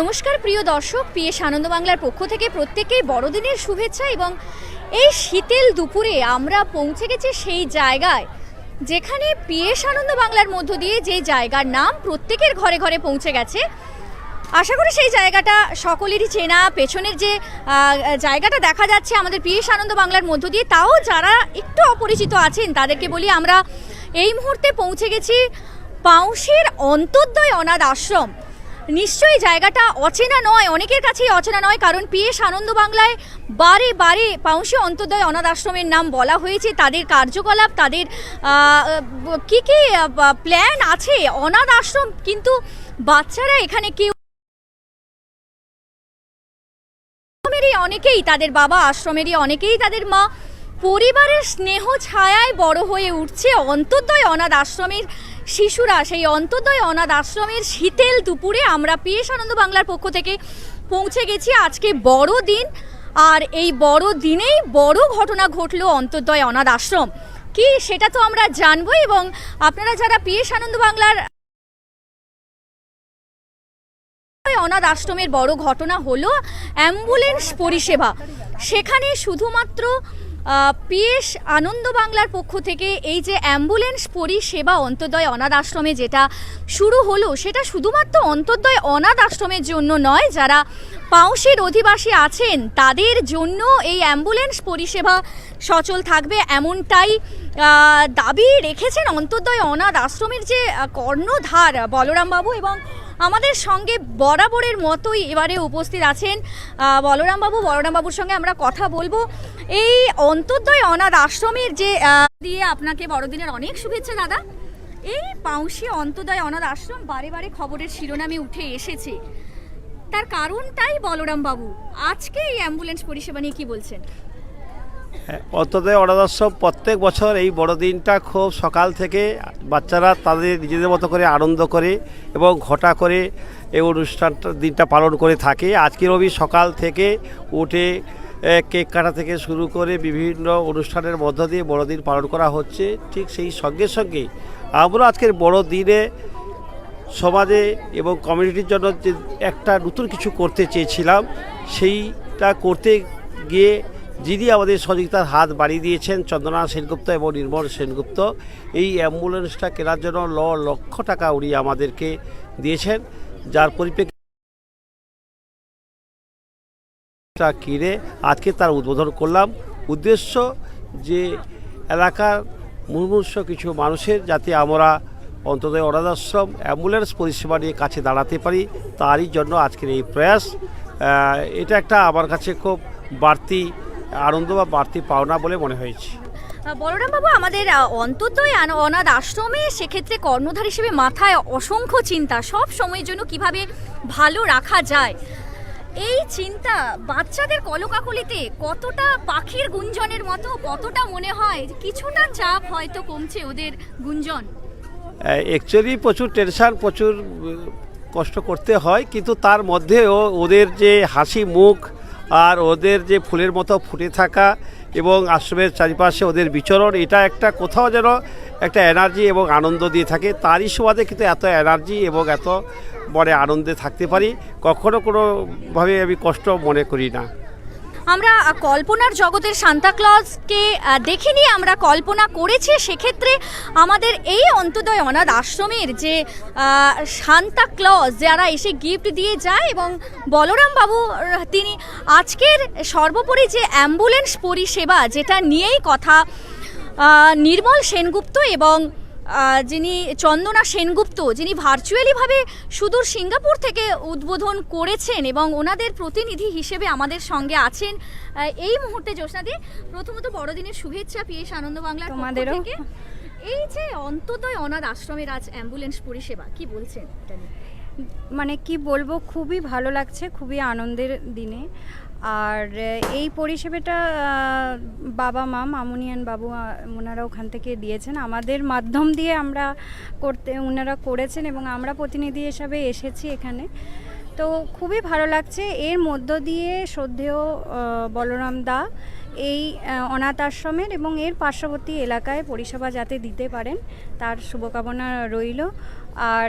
নমস্কার, প্রিয় দর্শক, পিএস আনন্দ বাংলার পক্ষ থেকে প্রত্যেকেই বড়দিনের শুভেচ্ছা এবং এই শীতেল দুপুরে আমরা পৌঁছে গেছি সেই জায়গায়, যেখানে পিএস আনন্দ বাংলার মধ্য দিয়ে যে জায়গার নাম প্রত্যেকের ঘরে ঘরে পৌঁছে গেছে। আশা করি সেই জায়গাটা সকলেরই চেনা, পেছনের যে জায়গাটা দেখা যাচ্ছে আমাদের পিএস আনন্দ বাংলার মধ্য দিয়ে, তাও যারা একটু অপরিচিত আছেন, তাদেরকে বলি আমরা এই মুহূর্তে পৌঁছে গেছি পাউসের অন্তর্দয় অনাথ আশ্রম। নিশ্চয়ই জায়গাটা অচেনা নয়, অনেকের কাছেই অচেনা নয়, কারণ পিএস আনন্দ বাংলায় বারে বারে পাউসি অন্তর্দয় অনাথ আশ্রমের নাম বলা হয়েছে। তাদের কার্যকলাপ, তাদের কি কি প্ল্যান আছে? অনাথ আশ্রম কিন্তু বাচ্চারা এখানে কেউ অনেকেই, তাদের বাবা আশ্রমেরই অনেকেই, তাদের মা পরিবারের স্নেহ ছায়ায় বড় হয়ে উঠছে অন্তর্দয় অনাথ আশ্রমের শিশুরা সেই অন্তর্দয় অনাথ আশ্রমের শীতেল দুপুরে আমরা পিএস আনন্দ বাংলার পক্ষ থেকে পৌঁছে গেছি। আজকে বড় দিন, আর এই বড় দিনেই বড় ঘটনা ঘটলো অন্তর্দয় অনাথ আশ্রম। কি সেটা তো আমরা জানব এবং আপনারা যারা পিএস আনন্দ বাংলার অনাথ আশ্রমের বড় ঘটনা হলো অ্যাম্বুলেন্স পরিষেবা। সেখানে শুধুমাত্র পিএস আনন্দ বাংলার পক্ষ থেকে এই যে অ্যাম্বুলেন্স পরিষেবা অন্তর্দয় অনাথ আশ্রমে যেটা শুরু হলো, সেটা শুধুমাত্র অন্তর্দয় অনাথ আশ্রমের জন্য নয়, যারা পাউসের অধিবাসী আছেন, তাদের জন্য এই অ্যাম্বুলেন্স পরিষেবা সচল থাকবে এমনটাই দাবি রেখেছেন অন্তর্দয় অনাথ আশ্রমের যে কর্ণধার বলরামবাবু এবং আমাদের সঙ্গে বরাবরের মতোই এবারে উপস্থিত আছেন বলরামবাবু। বলরামবাবুর সঙ্গে আমরা কথা বলব। এই অন্তর্দয় অনাথ আশ্রমের যে দিয়ে আপনাকে বড়দিনের অনেক শুভেচ্ছা, দাদা। এই পাউসি অন্তর্দয় অনাথ আশ্রম বারে বারে খবরের শিরোনামে উঠে এসেছে। তার কারণটাই বলরামবাবু। আজকে এই অ্যাম্বুলেন্স পরিষেবা নিয়ে কি বলছেন? অন্তদয় অনাথাশ্রম প্রত্যেক বছর এই বড়দিনটা খুব সকাল থেকে বাচ্চারা তাদের নিজেদের মতো করে আনন্দ করে এবং ঘটা করে এই অনুষ্ঠানটা দিনটা পালন করে থাকে। আজকে রবি সকাল থেকে উঠে কেক কাটা থেকে শুরু করে বিভিন্ন অনুষ্ঠানের মধ্য দিয়ে বড়দিন পালন করা হচ্ছে। ঠিক সেই সঙ্গে সঙ্গে আমরা আজকের বড়দিনে সমাজে এবং কমিউনিটির জন্য যে একটা নতুন কিছু করতে চেয়েছিলাম, সেইটা করতে গিয়ে যিনি আমাদের সহযোগিতার হাত বাড়িয়ে দিয়েছেন চন্দ্রনাথ সেনগুপ্ত এবং নির্মল সেনগুপ্ত। এই অ্যাম্বুলেন্সটা কেনার জন্য ল লক্ষ টাকা উনি আমাদেরকে দিয়েছেন, যার পরিপ্রেক্ষিতে কিনে আজকে তার উদ্বোধন করলাম। উদ্দেশ্য যে এলাকার মুমূর্ষ কিছু মানুষের যাতে আমরা অন্তদয় অনাথাশ্রম অ্যাম্বুলেন্স পরিষেবা নিয়ে কাছে দাঁড়াতে পারি, তারই জন্য আজকের এই প্রয়াস। এটা একটা আমার কাছে খুব বাড়তি আনন্দ বা বাড়তি পাওনা বলে মনে হয়েছে। বলরাম বাবু আমাদের অন্ততই আন- অনাথ আশ্রমে সেক্ষেত্রে কর্ণধার হিসেবে মাথায় অসংখ্য চিন্তা। সব সময়ের জন্য কীভাবে ভালো রাখা যায়? এই চিন্তা বাচ্চাদের কলকাকলিতে কতটা পাখির গুঞ্জনের মতো কতটা মনে হয়? কিছুটা চাপ হয়তো কমছে ওদের গুঞ্জন। অ্যাকচুয়ালি প্রচুর টেনশন প্রচুর কষ্ট করতে হয় কিন্তু তার মধ্যেও ওদের যে হাসি মুখ আর ওদের যে ফুলের মতো ফুটে থাকা এবং আশ্রমের চারিপাশে ওদের বিচরণ, এটা একটা কোথাও যেন একটা এনার্জি এবং আনন্দ দিয়ে থাকে। তারই সুবাদে কিন্তু এত এনার্জি এবং এত বড় আনন্দে থাকতে পারি। কখনো কোনোভাবে আমি কষ্ট মনে করি না। আমরা কল্পনার জগতের সান্তাক্লজকে দেখে নিয়ে আমরা কল্পনা করেছি সেক্ষেত্রে আমাদের এই অন্তদয় অনাথ আশ্রমের যে আহ, সান্তা ক্লজ যারা এসে গিফট দিয়ে যায় এবং বলরাম বাবু তিনি আজকের সর্বোপরি যে অ্যাম্বুলেন্স পরিষেবা যেটা নিয়েই কথা নির্মল সেনগুপ্ত এবং যিনি চন্দনা সেনগুপ্ত যিনি ভার্চুয়ালিভাবে সুদূর সিঙ্গাপুর থেকে উদ্বোধন করেছেন এবং ওনাদের প্রতিনিধি হিসেবে আমাদের সঙ্গে আছেন এই মুহূর্তে জ্যোৎস্নাদি প্রথমত বড়দিনের শুভেচ্ছা পিএস আনন্দ বাংলার পক্ষ তোমাদেরও। এই যে অন্তদয় অনাথ আশ্রমের আজ অ্যাম্বুলেন্স পরিষেবা কি বলছেন মানে কি বলব খুবই ভালো লাগছে খুবই আনন্দের দিনে। আর এই পরিষেবাটা বাবা, মা মামুনিয়ান বাবু ওনারা ওখান থেকে দিয়েছেন। আমাদের মাধ্যম দিয়ে আমরা করতে ওনারা করেছেন এবং আমরা প্রতিনিধি হিসাবে এসেছি এখানে। তো খুবই ভালো লাগছে। এর মধ্য দিয়ে শ্রদ্ধেয় বলরাম দা এই অনাথ আশ্রমের এবং এর পার্শ্ববর্তী এলাকায় পরিষেবা যাতে দিতে পারেন, তার শুভকামনা রইল। আর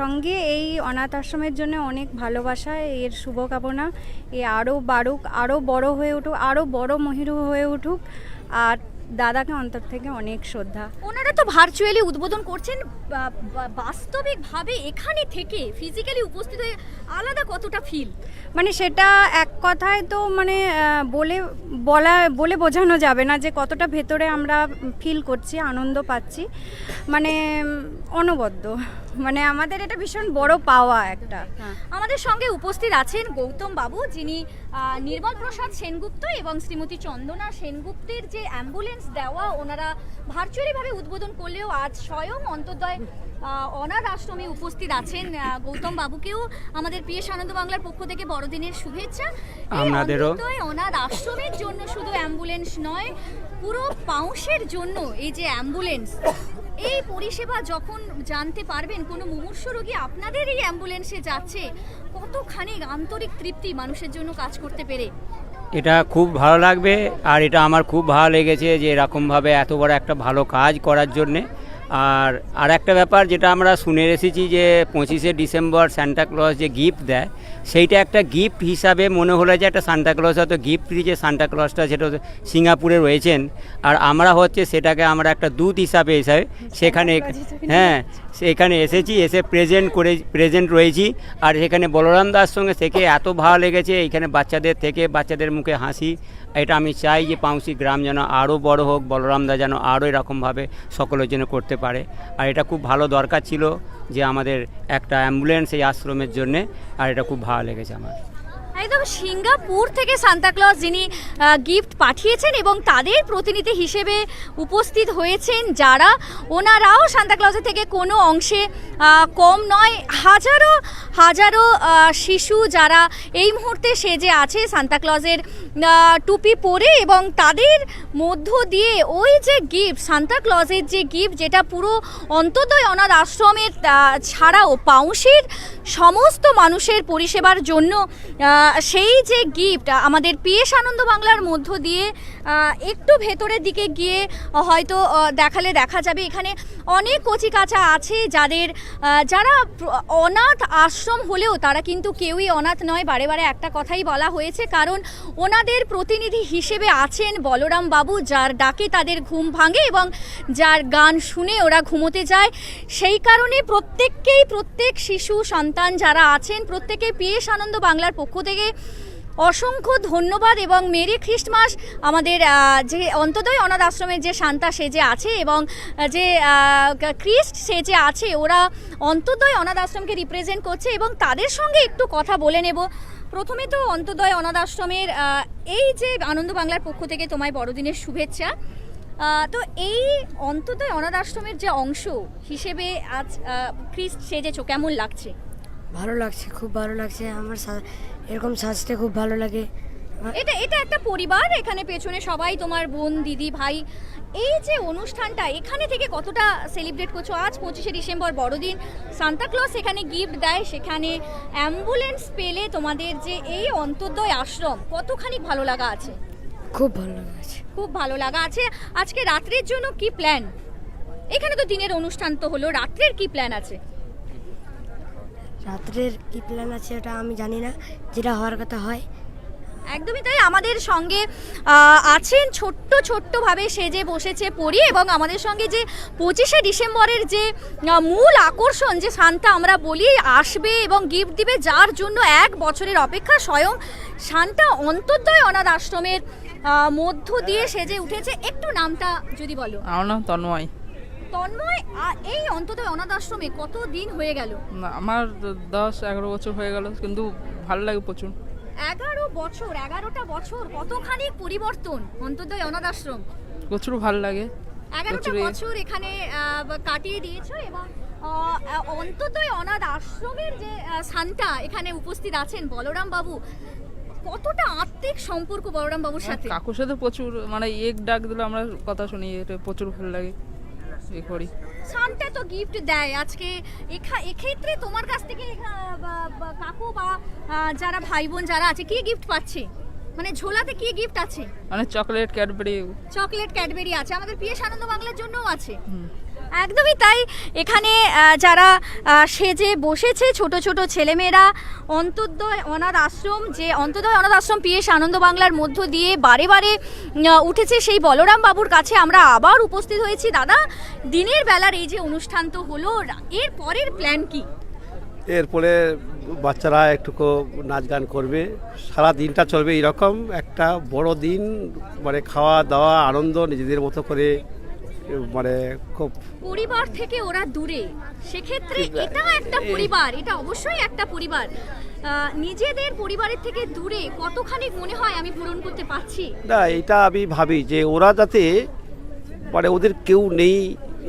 সঙ্গে এই অনাথ আশ্রমের জন্য অনেক ভালোবাসা, এর শুভকামনা। এ আরও বাড়ুক, আরও বড় হয়ে উঠুক, আরও বড় মহিরু হয়ে উঠুক। আর দাদাকে অন্তর থেকে অনেক শ্রদ্ধা। ওনারা তো ভার্চুয়ালি উদ্বোধন করছেন বাস্তবিকভাবে এখানে থেকে ফিজিক্যালি উপস্থিত হয়ে আলাদা কতটা ফিল মানে সেটা এক কথায় তো মানে বলে বলা বলে বোঝানো যাবে না যে কতটা ভেতরে আমরা ফিল করছি আনন্দ পাচ্ছি। মানে অনবদ্য। মানে আমাদের এটা ভীষণ বড় পাওয়া একটা। হ্যাঁ। আমাদের সঙ্গে উপস্থিত আছেন গৌতম বাবু যিনি নির্মল প্রসাদ সেনগুপ্ত এবং শ্রীমতী চন্দনা সেনগুপ্তের যে অ্যাম্বুলেন্স দেওয়া ওনারা ভার্চুয়ালিভাবে উদ্বোধন করলেও আজ স্বয়ং অন্তর্দয় অনাথ আশ্রমে উপস্থিত আছেন গৌতম বাবুকেও আমাদের পিএস আনন্দ বাংলার পক্ষ থেকে বড়দিনের শুভেচ্ছা। অন্তর্দয় অনাথ আশ্রমের জন্য শুধু অ্যাম্বুলেন্স নয় পুরো পাউসের জন্য এই যে অ্যাম্বুলেন্স এই পরিষেবা যখন জানতে পারবেন কোনো মুমূর্ষু রোগী আপনাদের এই অ্যাম্বুলেন্সে যাচ্ছে কতখানি আন্তরিক তৃপ্তি মানুষের জন্য কাজ করতে পেরে। এটা খুব ভালো লাগবে আর এটা আমার খুব ভালো লেগেছে যে এরকমভাবে এত বড় একটা ভালো কাজ করার জন্যে। আর আর একটা ব্যাপার যেটা আমরা শুনে এসেছি যে পঁচিশে ডিসেম্বর সান্তাক্লজ যে গিফট দেয় সেইটা একটা গিফট হিসাবে মনে হলো যে একটা সান্তাক্লজ হয়তো গিফট দিয়েছে সান্তাক্লজটা সেটা সিঙ্গাপুরে রয়েছেন। আর আমরা হচ্ছে সেটাকে আমরা একটা দূত হিসাবে হিসাবে সেখানে হ্যাঁ সেখানে এসেছি, এসে প্রেজেন্ট করে প্রেজেন্ট রয়েছি। আর এখানে বলরাম দাস সঙ্গে থেকে এত ভালো লেগেছে, এখানে বাচ্চাদের থেকে বাচ্চাদের মুখে হাসি। এটা আমি চাই যে পাউসি গ্রাম যেন আরও বড় হোক, বলরাম দা যেন আরও এরকমভাবে সকলের জন্য করতে পারে। আর এটা খুব ভালো দরকার ছিল যে আমাদের একটা অ্যাম্বুলেন্স এই আশ্রমের জন্যে, আর এটা খুব ভালো লেগেছে আমার। একদম সিঙ্গাপুর থেকে সান্তাক্লজ যিনি গিফট পাঠিয়েছেন এবং তাদের প্রতিনিধি হিসেবে উপস্থিত হয়েছেন যারা। ওনারাও সান্তাক্লজের থেকে কোনো অংশে কম নয়, হাজারো হাজারো শিশু যারা এই মুহূর্তে সেজে আছে সান্তাক্লজের টুপি পরে এবং তাদের মধ্য দিয়ে ওই যে গিফট, সান্তাক্লজের যে গিফট যেটা পুরো অন্তদয় অনাথ আশ্রমের ছাড়াও পাউসির সমস্ত মানুষের পরিষেবার জন্য সেই যে গিফট আমাদের পিএস আনন্দ বাংলার মধ্য দিয়ে একটু ভেতরের দিকে গিয়ে হয়তো দেখালে দেখা যাবে। এখানে অনেক কচিকাচা আছে যাদের যারা অনাথ আশ্রম হলেও তারা কিন্তু কেউই অনাথ নয়। বারে বারে একটা কথাই বলা হয়েছে, কারণ ওনাদের প্রতিনিধি হিসেবে আছেন বলরাম বাবু, যার ডাকে তাদের ঘুম ভাঙে এবং যার গান শুনে ওরা ঘুমোতে যায়। সেই কারণে প্রত্যেককেই, প্রত্যেক শিশু, সন্তান যারা আছেন, প্রত্যেকে পিএস আনন্দ বাংলার পক্ষ থেকে অসংখ্য ধন্যবাদ এবং মেরি খ্রিস্টমাস আমাদের যে অন্তদয় অনাথ আশ্রমের যে শান্তা সেজে আছে এবং যে ক্রিস্ট সেজে আছে, ওরা অন্তদয় অনাথ আশ্রমকে রিপ্রেজেন্ট করছে এবং তাদের সঙ্গে একটু কথা বলে নেব। প্রথমে তো অন্তদয় অনাথ আশ্রমের এই যে আনন্দ বাংলার পক্ষ থেকে তোমায় বড়দিনের শুভেচ্ছা। তো এই অন্তদয় অনাথ আশ্রমের যে অংশ হিসেবে আজ ক্রিস্ট সেজেছো, কেমন লাগছে? ভালো লাগছে খুব ভালো লাগছে। আমার এরকম সাজতে খুব ভালো লাগে। এটা এটা একটা পরিবার এখানে পেছনে সবাই তোমার বোন দিদি ভাই। এই যে অনুষ্ঠানটা এখানে থেকে কতটা সেলিব্রেট করছ? আজ পঁচিশে ডিসেম্বর বড়দিন। সান্তাক্লজ এখানে গিফট দেয় সেখানে অ্যাম্বুলেন্স পেলে তোমাদের যে এই অন্তর্দয় আশ্রম কতখানি ভালো লাগা আছে? খুব ভালো লাগা আছে। খুব ভালো লাগা আছে। আজকে রাত্রের জন্য কি প্ল্যান এখানে তো দিনের অনুষ্ঠান তো হলো রাত্রের কি প্ল্যান আছে? রাত্রের কি প্ল্যান আছে ওটা আমি জানি না যেটা হওয়ার কথা হয়। একদমই তাই আমাদের সঙ্গে আছেন ছোট্ট ছোট্টভাবে সেজে বসেছে পরি এবং আমাদের সঙ্গে যে পঁচিশে ডিসেম্বরের যে মূল আকর্ষণ যে শান্তা আমরা বলি আসবে এবং গিফট দিবে যার জন্য এক বছরের অপেক্ষা স্বয়ং শান্তা অন্তর্দয় অনাথ আশ্রমের মধ্য দিয়ে সেজে উঠেছে। একটু নামটা যদি বলো। আমার নাম তন্ময়। তন্ময় এই অন্তর্দয় অনাথ আশ্রমে কত দিন হয়ে গেল? আমার দশ এগারো বছর হয়ে গেল কিন্তু ভালো লাগে প্রচুর। এগারো বছর এগারোটা বছর কতখানি পরিবর্তন অন্তর্দয় অনাথ আশ্রম? প্রচুর ভালো লাগে। এগারোটা বছর এখানে কাটিয়ে দিয়েছ এবং অন্ততই অনাথ আশ্রমের যে সান্তা এখানে উপস্থিত আছেন বলরাম বাবু কতটা আত্মিক সম্পর্ক বলরাম বাবুর সাথে? কাকুর সাথে প্রচুর মানে এক ডাক দিলে আমরা কথা শুনি এটা প্রচুর ভালো লাগে। এ করি। সানটা তো গিফট দেয়। আজকে এক্ষেত্রে তোমার কাছ থেকে কাকু বা যারা ভাই বোন যারা আছে কি গিফট পাচ্ছে? মানে ঝোলাতে কি গিফট আছে? মানে চকলেট ক্যাডবেরি চকলেট ক্যাডবেরি আছে। আমাদের পিএস আনন্দ বাংলার জন্যও আছে। একদমই তাই। এখানে যারা সেজে বসেছে ছোট ছোট ছেলেমেয়েরা অন্তর্দয় অনাথ আশ্রম, যে অন্তর্দয় অনাথ আশ্রম পিএস আনন্দ বাংলার মধ্য দিয়ে বারে বারে উঠেছে সেই বলরাম বাবুর কাছে আমরা আবার উপস্থিত হয়েছি। দাদা, দিনের বেলার এই যে অনুষ্ঠান তো হলো এর পরের প্ল্যান কি? এরপরে বাচ্চারা একটুকু নাচ গান করবে। সারা দিনটা চলবে এরকম একটা বড় দিন মানে খাওয়া দাওয়া, আনন্দ, নিজেদের মতো করে মানে খুব পরিবার থেকে ওরা দূরে। সেক্ষেত্রে এটা একটা পরিবার এটা অবশ্যই একটা পরিবার। নিজেদের পরিবারের থেকে দূরে কতখানি মনে হয় আমি পূরণ করতে পারছি? না এটা আমি ভাবি যে ওরা যাতে মানে ওদের কেউ নেই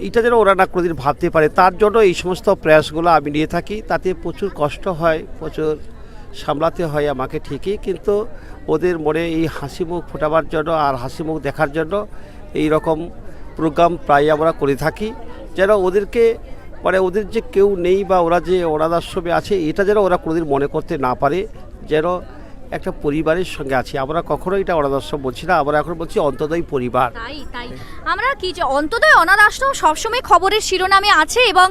এটা যেন ওরা না কোনোদিন ভাবতে পারে। তার জন্য এই সমস্ত প্রয়াসগুলো আমি নিয়ে থাকি। তাতে প্রচুর কষ্ট হয় প্রচুর সামলাতে হয় আমাকে ঠিকই। কিন্তু ওদের মনে এই হাসি মুখ ফোটাবার জন্য আর হাসি মুখ দেখার জন্য এই রকম প্রোগ্রাম প্রায় আমরা করে থাকি। যেন ওদেরকে মানে ওদের যে কেউ নেই বা ওরা যে অনাথ আশ্রমে আছে, এটা যেন ওরা কোনোদিন মনে করতে না পারে, যেন একটা পরিবারের সঙ্গে আছি। আমরা কখনো এটা অনাথ আশ্রম বলছি না, আমরা এখন বলছি অন্তদয় পরিবার। তাই আমরা কি যে অন্তদয় অনাথ আশ্রম সবসময় খবরের শিরোনামে আছে এবং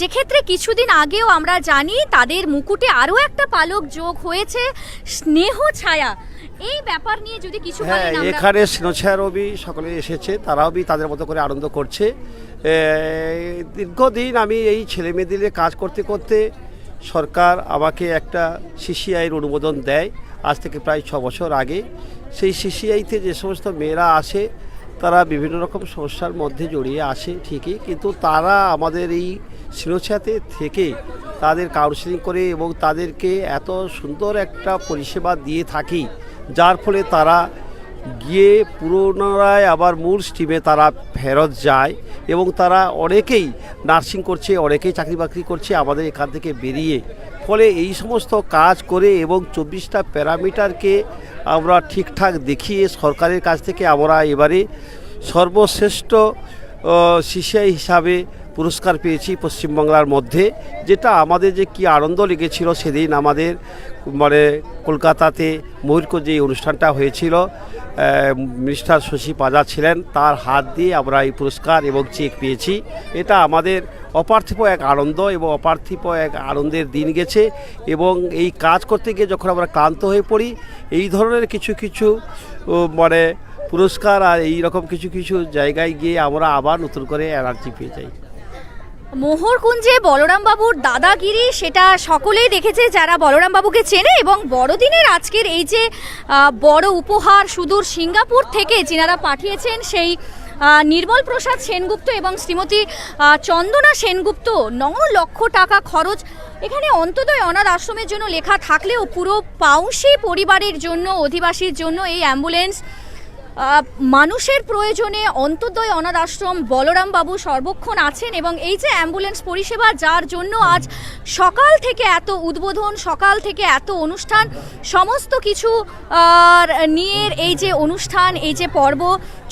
যে ক্ষেত্রে কিছুদিন আগেও আমরা জানি তাদের মুকুটে আরও একটা পালক যোগ হয়েছে, স্নেহ ছায়া। এই ব্যাপার নিয়ে যদি কিছু হ্যাঁ বলেন আমরা এখানে স্নেহছায়া সকলে এসেছে তারাও বি তাদের মতো করে আনন্দ করছে। দীর্ঘদিন আমি এই ছেলে মেয়েদের কাজ করতে করতে সরকার আমাকে একটা সিসিআইয়ের অনুমোদন দেয় আজ থেকে প্রায় ছ বছর আগে। সেই সিসিআইতে যে সমস্ত মেয়েরা আসে তারা বিভিন্ন রকম সমস্যার মধ্যে জড়িয়ে আসে ঠিকই কিন্তু তারা আমাদের এই স্নেহছায়াতে থেকে তাদের কাউন্সিলিং করে এবং তাদেরকে এত সুন্দর একটা পরিষেবা দিয়ে থাকি। যার ফলে তারা গিয়ে পুনরায় আবার মূল স্টিমে তারা ফেরত যায় এবং তারা অনেকেই নার্সিং করছে, অনেকেই চাকরি বাকরি করছে, আমাদের এখান থেকে বেরিয়ে। ফলে এই সমস্ত কাজ করে এবং চব্বিশটা প্যারামিটারকে আমরা ঠিকঠাক দেখিয়ে সরকারের কাছ থেকে আমরা এবারে সর্বশ্রেষ্ঠ সিসিআই হিসাবে পুরস্কার পেয়েছি পশ্চিমবাংলার মধ্যে। যেটা আমাদের যে কি আনন্দ লেগেছিল সেদিন আমাদের মানে কলকাতাতে ময়ূরকো যে অনুষ্ঠানটা হয়েছিল মিনিস্টার শশী পাজা ছিলেন, তার হাত দিয়ে আমরা এই পুরস্কার এবং চেক পেয়েছি। এটা আমাদের অপার্থিব এক আনন্দ এবং অপার্থিব এক আনন্দের দিন গেছে এবং এই কাজ করতে গিয়ে যখন আমরা ক্লান্ত হয়ে পড়ি, এই ধরনের কিছু কিছু মানে পুরস্কার আর এই রকম কিছু কিছু জায়গায় গিয়ে আমরা আবার নতুন করে এনার্জি পেয়ে যাই। মোহরকুঞ্জে বলরাম বাবুর দাদাগিরি, সেটা সকলেই দেখেছে যারা বলরাম বাবুকে চেনে এবং বড়দিনের আজকের এই যে বড় উপহার সুদূর সিঙ্গাপুর থেকে যিনারা পাঠিয়েছেন সেই নির্মল প্রসাদ সেনগুপ্ত এবং শ্রীমতী চন্দনা সেনগুপ্ত ন লক্ষ টাকা খরচ। এখানে অন্তদয় অনাথ আশ্রমের জন্য লেখা থাকলেও পুরো পাউসি পরিবারের জন্য, অধিবাসীর জন্য এই অ্যাম্বুলেন্স মানুষের প্রয়োজনে অন্তর্দয় অনাথ আশ্রম বলরাম বাবু সর্বক্ষণ আছেন এবং এই যে অ্যাম্বুলেন্স পরিষেবা, যার জন্য আজ সকাল থেকে এত উদ্বোধন, সকাল থেকে এত অনুষ্ঠান, সমস্ত কিছু নিয়ে এই যে অনুষ্ঠান, এই যে পর্ব,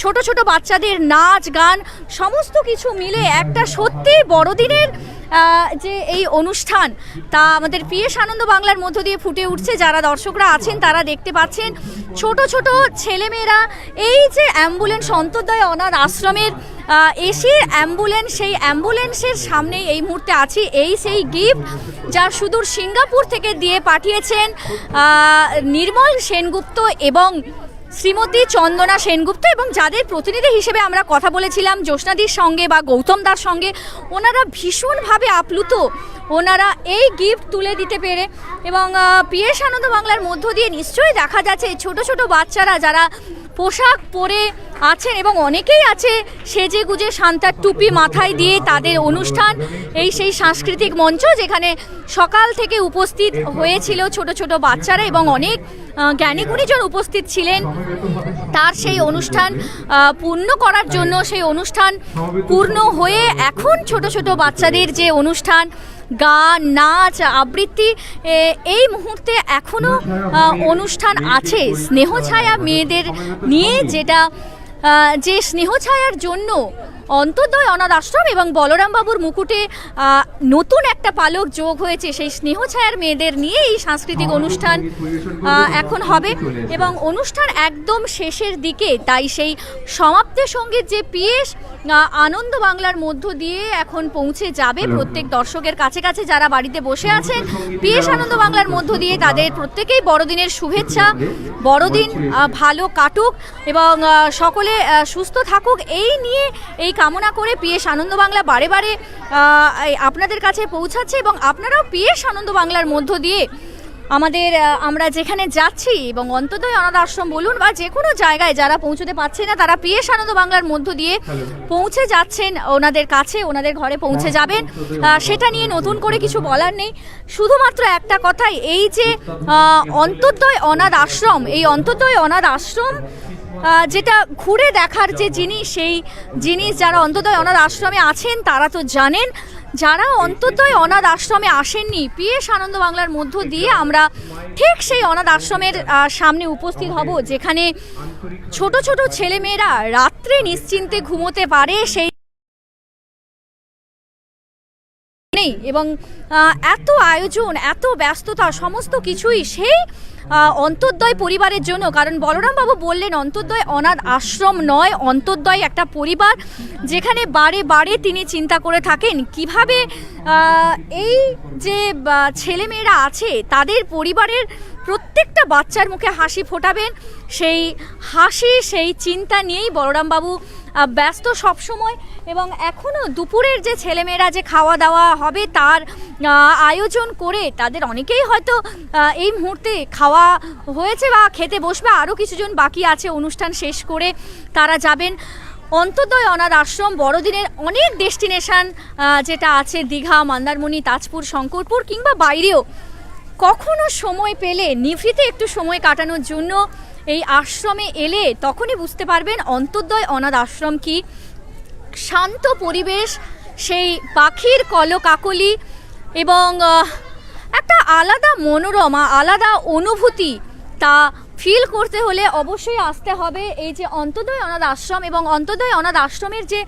ছোট ছোট বাচ্চাদের নাচ, গান, সমস্ত কিছু মিলে একটা সত্যি বড়দিনের যে এই অনুষ্ঠান, তা আমাদের পিএস আনন্দ বাংলার মধ্য দিয়ে ফুটে উঠছে। যারা দর্শকরা আছেন, তারা দেখতে পাচ্ছেন ছোট ছোট ছেলেমেয়েরা এই যে অ্যাম্বুলেন্স অন্তর্দয় অনাথ আশ্রমের এসি অ্যাম্বুলেন্স, সেই অ্যাম্বুলেন্সের সামনে এই মুহূর্তে আছি। এই সেই গিফট যা সুদূর সিঙ্গাপুর থেকে দিয়ে পাঠিয়েছেন নির্মল সেনগুপ্ত এবং শ্রীমতী চন্দনা সেনগুপ্ত এবং যাদের প্রতিনিধি হিসেবে আমরা কথা বলেছিলাম জ্যোৎস্নাদির সঙ্গে বা গৌতম দার সঙ্গে ওনারা ভীষণভাবে আপ্লুত। ওনারা এই গিফট তুলে দিতে পেরে এবং পিএস আনন্দ বাংলার মধ্য দিয়ে নিশ্চয়ই দেখা যাচ্ছে ছোট ছোট বাচ্চারা যারা পোশাক পরে আছেন এবং অনেকেই আছে সেজে গুজে শান্তার টুপি মাথায় দিয়ে তাদের অনুষ্ঠান এই সেই সাংস্কৃতিক মঞ্চ যেখানে সকাল থেকে উপস্থিত হয়েছিল ছোট ছোট বাচ্চারা এবং অনেক আহ, জ্ঞানী গুণীজন উপস্থিত ছিলেন। তার সেই অনুষ্ঠান পূর্ণ করার জন্য সেই অনুষ্ঠান পূর্ণ হয়ে এখন ছোট ছোট বাচ্চাদের যে অনুষ্ঠান, গান, নাচ, আবৃত্তি এই মুহূর্তে এখনও অনুষ্ঠান আছে। স্নেহছায়া মেয়েদের নিয়ে যেটা যে স্নেহছায়ার জন্য অন্তর্দয় অনাথ আশ্রম এবং বলরাম বাবুর মুকুটে নতুন একটা পালক যোগ হয়েছে। সেই স্নেহ ছায়ার মেয়েদের নিয়ে এই সাংস্কৃতিক অনুষ্ঠান এখন হবে এবং অনুষ্ঠান একদম শেষের দিকে। তাই সেই সমাপ্তের সংগীত যে পিএস আনন্দ বাংলার মধ্য দিয়ে এখন পৌঁছে যাবে প্রত্যেক দর্শকের কাছে কাছে যারা বাড়িতে বসে আছেন। পিএস আনন্দ বাংলার মধ্য দিয়ে তাদের প্রত্যেকেই বড়দিনের শুভেচ্ছা। বড়দিন ভালো কাটুক এবং সকলে সুস্থ থাকুক। এই নিয়ে এই কামনা করে পিএস আনন্দ বাংলা বারে বারে আপনাদের কাছে পৌঁছাচ্ছে এবং আপনারাও পিএস আনন্দ বাংলার মধ্য দিয়ে আমাদের আমরা যেখানে যাচ্ছি এবং অন্তদয় অনাথ আশ্রম বলুন বা যে কোনো জায়গায় যারা পৌঁছতে পারছে না তারা পিএস আনন্দ বাংলার মধ্য দিয়ে পৌঁছে যাচ্ছেন ওনাদের কাছে ওনাদের ঘরে পৌঁছে যাবেন। সেটা নিয়ে নতুন করে কিছু বলার নেই। শুধুমাত্র একটা কথাই এই যে আহ, অন্তর্দয় অনাথ আশ্রম এই অন্তর্দয় অনাথ আশ্রম যেটা ঘুরে দেখার যে জিনিস, সেই জিনিস যারা অন্তদয় অনাথ আশ্রমে আছেন, তারা তো জানেন। যারা অন্তদয় অনাথ আশ্রমে আসেননি, পিএস আনন্দ বাংলার মধ্য দিয়ে আমরা ঠিক সেই অনাথ আশ্রমের সামনে উপস্থিত হব, যেখানে ছোট ছোট ছেলেমেয়েরা রাত্রে নিশ্চিন্তে ঘুমোতে পারে সেই নেই এবং এত আয়োজন, এত ব্যস্ততা, সমস্ত কিছুই সেই অন্তর্দয় পরিবারের জন্য। কারণ বলরাম বাবু বললেন, অন্তর্দয় অনাথ আশ্রম নয়, অন্তর্দয় একটা পরিবার যেখানে বারে বারে তিনি চিন্তা করে থাকেন কীভাবে এই যে ছেলেমেয়েরা আছে, তাদের পরিবারের প্রত্যেকটা বাচ্চার মুখে হাসি ফোটাবেন। সেই হাসি, সেই চিন্তা নিয়েই বলরামবাবু ব্যস্ত সবসময় এবং এখনও দুপুরের যে ছেলেমেয়েরা যে খাওয়া দাওয়া হবে তার আয়োজন করে তাদের অনেকেই হয়তো এই মুহূর্তে খাওয়া হয়েছে বা খেতে বসবে। আরও কিছুজন বাকি আছে। অনুষ্ঠান শেষ করে তারা যাবেন। অন্তর্দয় অনাথ আশ্রম, বড়দিনের অনেক ডেস্টিনেশন যেটা আছে দীঘা, মন্দারমণি, তাজপুর, শঙ্করপুর কিংবা বাইরেও। কখনো সময় পেলে নিভৃতে একটু সময় কাটানোর জন্য এই আশ্রমে এলে তখনই বুঝতে পারবেন অন্তর্দয় অনাথ আশ্রম কি। শান্ত পরিবেশ, সেই পাখির কলকাকলি এবং একটা আলাদা মনোরমা, আলাদা অনুভূতি তা ফিল করতে হলে অবশ্যই আসতে হবে। এই যে অন্তর্দয় অনাথ আশ্রম এবং অন্তর্দয় অনাথ আশ্রমের যে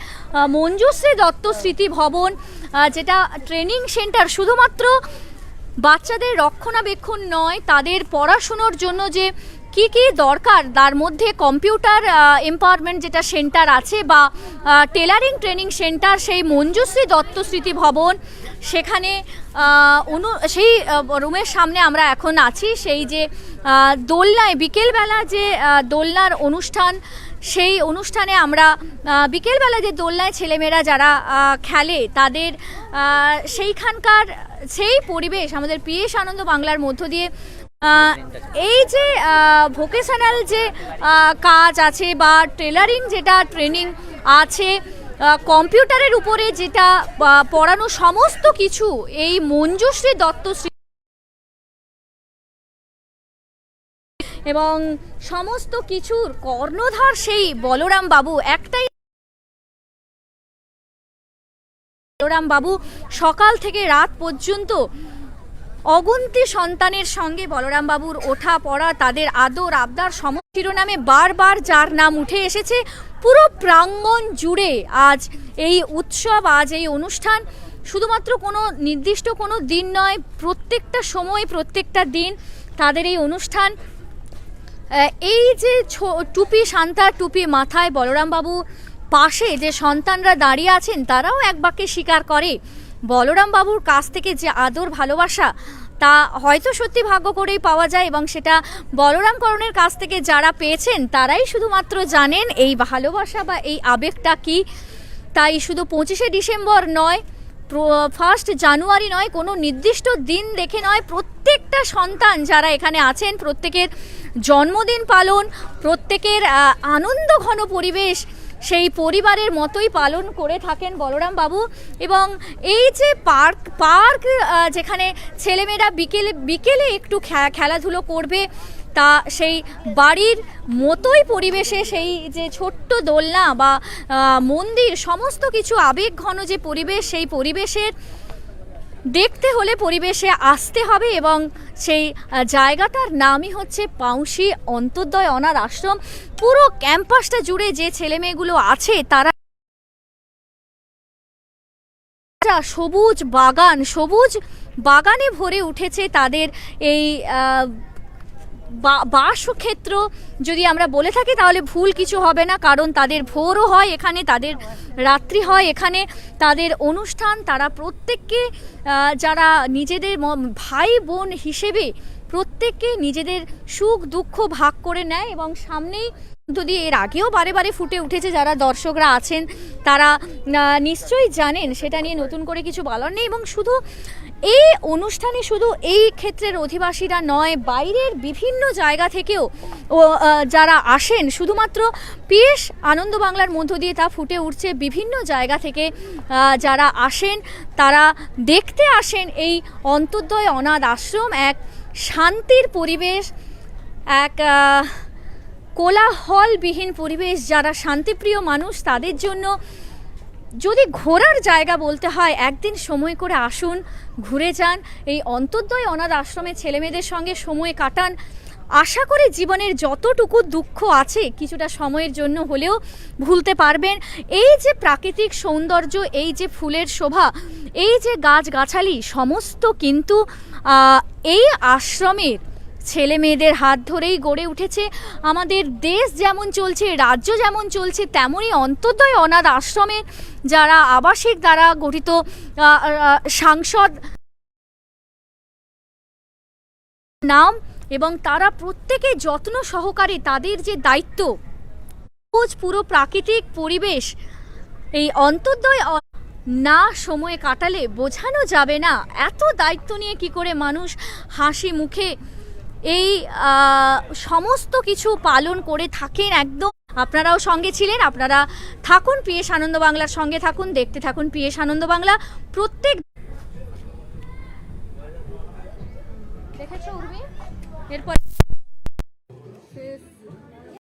মঞ্জুশ্রী দত্ত স্মৃতি ভবন যেটা ট্রেনিং সেন্টার শুধুমাত্র বাচ্চাদের রক্ষণাবেক্ষণ নয়, তাদের পড়াশুনোর জন্য যে কি কি দরকার? তার মধ্যে কম্পিউটার এম্পাওয়ারমেন্ট যেটা সেন্টার আছে বা টেলারিং ট্রেনিং সেন্টার, সেই মঞ্জুশ্রী দত্ত স্মৃতি ভবন, সেখানে অনু, সেই রুমের সামনে আমরা এখন আছি। সেই যে দোলনায়, বিকেলবেলা যে দোলনার অনুষ্ঠান সেই অনুষ্ঠানে আমরা বিকেলবেলা যে দোলনায় ছেলেমেয়েরা যারা খেলে তাদের সেইখানকার সেই পরিবেশ, আমাদের পিএস আনন্দ বাংলার মধ্য দিয়ে এই যে ভোকেশনাল যে কাজ আছে বা টেলারিং যেটা ট্রেনিং আছে কম্পিউটারের উপরে যেটা পড়ানো সমস্ত কিছু এই মঞ্জুশ্রী দত্তশ্রী এবং সমস্ত কিছুর কর্ণধার সেই বলরাম বাবু। একটাই বলরাম বাবু সকাল থেকে রাত পর্যন্ত অগুন্তি সন্তানের সঙ্গে বলরাম বাবুর ওঠা পড়া, তাদের আদর, আবদার সম শিরোনামে বারবার যার নাম উঠে এসেছে। পুরো প্রাঙ্গণ জুড়ে আজ এই উৎসব, আজ এই অনুষ্ঠান শুধুমাত্র কোনো নির্দিষ্ট কোনো দিন নয়, প্রত্যেকটা সময়, প্রত্যেকটা দিন তাদের এই অনুষ্ঠান এই যে টুপি শান্তা টুপি মাথায় বলরামবাবু পাশে যে সন্তানরা দাঁড়িয়ে আছেন, তারাও এক বাক্যে স্বীকার করে। বলরাম বাবুর কাছ থেকে যে আদর, ভালোবাসা, তা হয়তো সত্যি ভাগ্য করেই পাওয়া যায় এবং সেটা বলরাম করণের কাছ থেকে যারা পেয়েছেন, তারাই শুধুমাত্র জানেন এই ভালোবাসা বা এই আবেগটা কি। তাই শুধু পঁচিশে ডিসেম্বর নয় ফার্স্ট জানুয়ারি নয়, কোনো নির্দিষ্ট দিন দেখে নয়, প্রত্যেকটা সন্তান যারা এখানে আছেন, প্রত্যেকের জন্মদিন পালন, প্রত্যেকের আনন্দ ঘন পরিবেশ সেই পরিবারের মতোই পালন করে থাকেন বলরাম বাবু। এবং এই যে পার্ক পার্ক যেখানে ছেলেমেয়েরা বিকেলে বিকেলে একটু খেলাধুলো করবে তা সেই বাড়ির মতোই পরিবেশে সেই যে ছোট্ট দোলনা বা মন্দির সমস্ত কিছু আবেগ ঘন যে পরিবেশ, সেই পরিবেশের দেখতে হলে পরিবেশে আসতে হবে এবং সেই জায়গাটার নামই হচ্ছে পাউসি অন্তর্দয় অনার আশ্রম। পুরো ক্যাম্পাসটা জুড়ে যে ছেলেমেয়েগুলো আছে, তারা সবুজ বাগান, সবুজ বাগানে ভরে উঠেছে তাদের এই বাসক্ষেত্র যদি আমরা বলে থাকি, তাহলে ভুল কিছু হবে না। কারণ তাদের ভোরও হয়, এখানে তাদের রাত্রি হয়। এখানে তাদের অনুষ্ঠান, তারা প্রত্যেককে যারা নিজেদের ভাই বোন হিসেবে প্রত্যেককে নিজেদের সুখ দুঃখ ভাগ করে নেয় এবং সামনেই যদি এর আগেও বারে বারে ফুটে উঠেছে যারা দর্শকরা আছেন, তারা নিশ্চয়ই জানেন সেটা নিয়ে নতুন করে কিছু বলার নেই এবং শুধু এই অনুষ্ঠানে শুধু এই ক্ষেত্রের অধিবাসীরা নয়, বাইরের বিভিন্ন জায়গা থেকেও যারা আসেন, শুধুমাত্র পিএস আনন্দ বাংলার মধ্য দিয়ে তা ফুটে উঠছে বিভিন্ন জায়গা থেকে যারা আসেন, তারা দেখতে আসেন এই অন্তর্দয় অনাথ আশ্রম, এক শান্তির পরিবেশ, এক কোলাহলবিহীন পরিবেশ যারা শান্তিপ্রিয় মানুষ, তাদের জন্য যদি ঘোরার জায়গা বলতে হয়, একদিন সময় করে আসুন, ঘুরে যান। এই অন্তর্দয় অনাথ আশ্রমে ছেলেমেয়েদের সঙ্গে সময় কাটান। আশা করি জীবনের যতটুকু দুঃখ আছে, কিছুটা সময়ের জন্য হলেও ভুলতে পারবেন। এই যে প্রাকৃতিক সৌন্দর্য, এই যে ফুলের শোভা, এই যে গাছগাছালি, সমস্ত কিন্তু এই আশ্রমের ছেলে মেয়েদের হাত ধরেই গড়ে উঠেছে আমাদের দেশ যেমন চলছে, রাজ্য যেমন চলছে, তেমনই অন্তর্দয় অনাথ আশ্রমের যারা আবাসিক দ্বারা গঠিত সাংসদ নাম এবং তারা প্রত্যেকে যত্ন সহকারে তাদের যে দায়িত্ব পুরো প্রাকৃতিক পরিবেশ, এই অন্তর্দয় না সময় কাটালে বোঝানো যাবে না। এত দায়িত্ব নিয়ে কি করে মানুষ হাসি মুখে এই সমস্ত কিছু পালন করে থাকেন একদম। আপনারাও সঙ্গে ছিলেন, আপনারা থাকুন পিএস আনন্দ বাংলার সঙ্গে থাকুন, দেখতে থাকুন পিএস আনন্দ বাংলা। প্রত্যেক দেখেছ উর্মি? এরপর